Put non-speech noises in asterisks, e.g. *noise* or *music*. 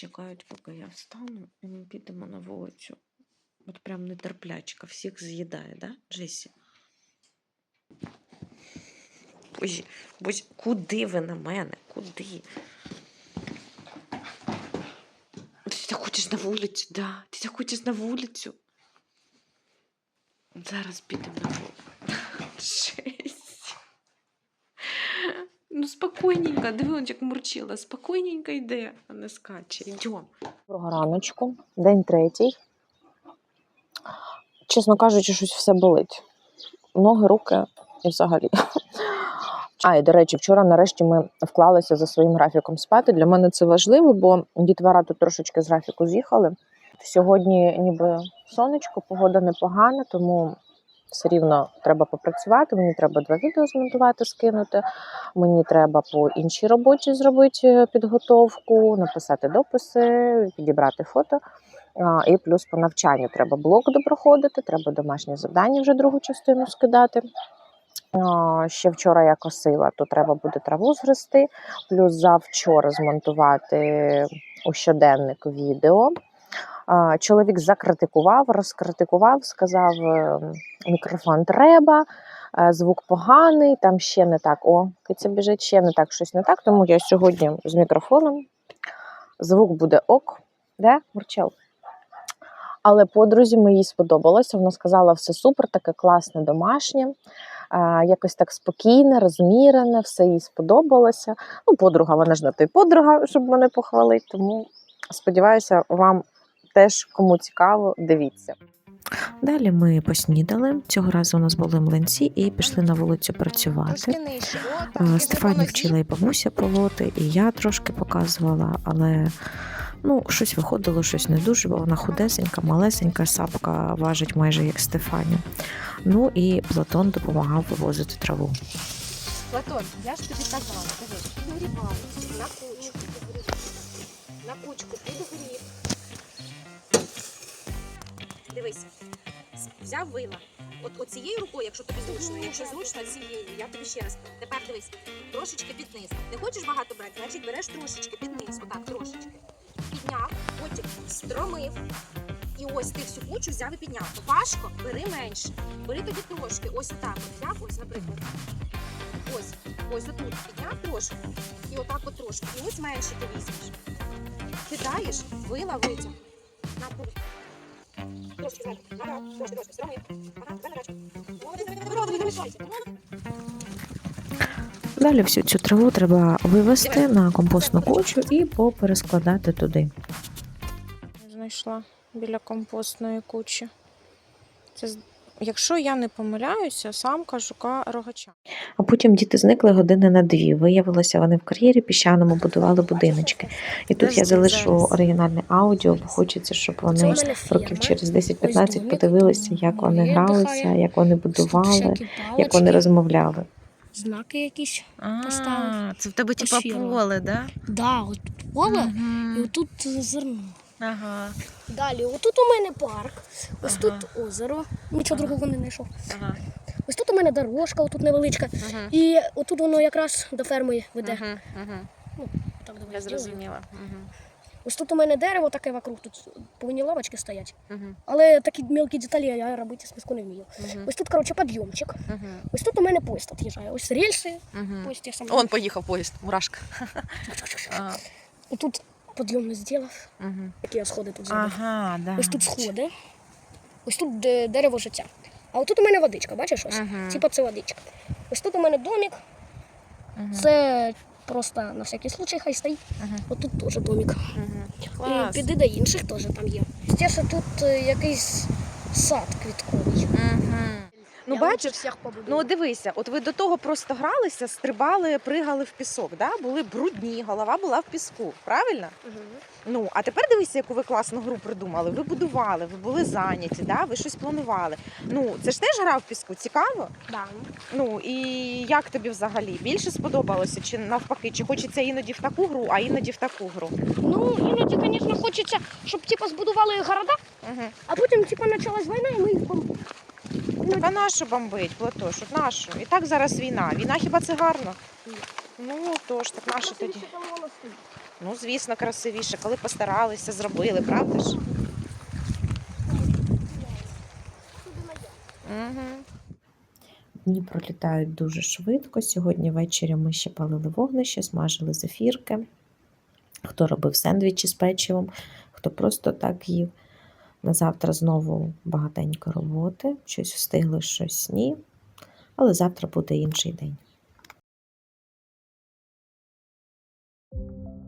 чекають, поки я встану, і ми підемо на вулицю. От прям нетерплячка, всіх з'їдає, да, Джесі? Боже, боже, куди ви на мене? Куди? Ти так хочеш на вулицю, да? Ти так хочеш на вулицю? Зараз підемо на вулицю. *laughs* Спокійненько, диви, як мурчила, спокійненько йде, а не скаче. Йдем. Доброго раночку, день третій. Чесно кажучи, щось все болить. Ноги, руки і взагалі. *laughs* А, і до речі, вчора нарешті ми вклалися за своїм графіком спати. Для мене це важливо, бо дітвора тут трошечки з графіку з'їхали. Сьогодні ніби сонечко, погода непогана, тому все рівно треба попрацювати. Мені треба два відео змонтувати, скинути. Мені треба по іншій роботі зробити е, підготовку, написати дописи, підібрати фото. І плюс по навчанню треба блок допроходити, треба домашнє завдання вже другу частину скидати. Ще вчора я косила, то треба буде траву згрести, плюс завчора змонтувати у щоденник відео. Чоловік закритикував, розкритикував, сказав, е, мікрофон треба, е, звук поганий, там ще не так. О, киця біжить, ще не так, щось не так. Тому я сьогодні з мікрофоном. Звук буде ок, де Мурчел? Але подрузі моїй сподобалося. Вона сказала, все супер, таке класне домашнє, е, якось так спокійне, розмірене, все їй сподобалося. Ну, подруга, вона ж на той подруга, щоб мене похвалити. Тому сподіваюся, вам теж кому цікаво, дивіться. Далі ми поснідали. Цього разу у нас були млинці і пішли на вулицю працювати. Стефані вчила і бабуся полоти, і я трошки показувала, але ну, щось виходило, щось не дуже, бо вона худесенька, малесенька, сапка важить майже як Стефані. Ну і Платон допомагав вивозити траву. Платон, я ж тобі казала, дивись, на кучку, на кучку підгріб. Дивися, взяв вила. От оцією рукою, якщо тобі зручно, якщо зручно цією, я тобі ще раз. Тепер дивись, трошечки під низ. Не хочеш багато брати, значить береш трошечки під низ, отак, трошечки. Підняв, потім стромив. І ось ти всю кучу взяв і підняв. Важко, бери менше. Бери тоді трошки. Ось отак. От взяв, ось, наприклад. Ось, ось отут підняв трошки. І отак от трошки. І ось менше ти візьмеш. Кидаєш, вила витяг. На тут. Далі всю цю траву треба вивезти на компостну кучу і поперескладати туди. знайшла біля компостної кучі. Це, якщо я не помиляюся, самка жука рогача. А потім діти зникли години на дві. Виявилося, вони в кар'єрі піщаному будували будиночки. І тут я залишу оригінальне аудіо, бо хочеться, щоб вони років через Ось 10-15 подивилися, як вони гралися, як вони будували, як вони розмовляли. Знаки якісь. А, Поставив. це в тебе типа поле, да? Да, от тут поле і отут зерно. Ага, Далі, отут у мене парк, ось Ага. тут озеро. Нічого другого не знайшов. ага, Ось тут у мене дорожка, отут невеличка. ага. І отут воно якраз до ферми веде. Ага, ага. Так, Я зрозуміла. Ага, Ось тут у мене дерево таке вокруг, тут повинні лавочки стоять. ага, Але такі мілкі деталі я робити з піску не вмію. ага, Ось тут, коротше, підйомчик. ага, Ось тут у мене поїзд від'їжджає. Ось рельси, ага. поїзд я сам. Он поїхав поїзд, мурашка. А, Отут підйом не зробив. ага. Такі я сходи тут зробив. Ага, да. Ось тут сходи. Ось тут дерево життя. А отут у мене водичка, бачиш ось? Ага. Типа це водичка. Ось тут у мене домик. Ага, Це просто на всякий случай хай стоїть. ага, Отут теж домик. ага. І піди до інших теж там є. Те, тут е, якийсь сад квітковий. Ага. Ну, Я бачиш, всіх. Ну, дивися, от ви до того просто гралися, стрибали, пригали в пісок, да? були брудні, голова була в піску, правильно? Мгм. Ну, а тепер дивися, яку ви класну гру придумали. Ви будували, ви були зайняті, да? ви щось планували. Ну, це ж теж гра в піску, цікаво. Да. Ну і як тобі взагалі? Більше сподобалося, чи навпаки, чи хочеться іноді в таку гру, а іноді в таку гру? Ну, іноді, звісно, хочеться, щоб типа збудували города, Угу. а потім типа почалась війна і ми їх бомбили. Так а нащо бомбить, Платош? От нащо? І так зараз війна. Війна хіба це гарно? Ну тож, так нащо тоді? Ну, звісно, красивіше, коли постаралися, зробили, правда ж? Угу. Дні пролітають дуже швидко. Сьогодні ввечері ми ще палили вогнище, смажили зефірки. Хто робив сендвічі з печивом, хто просто так їв. На завтра знову багатенько роботи, щось встигли, щось ні. Але завтра буде інший день.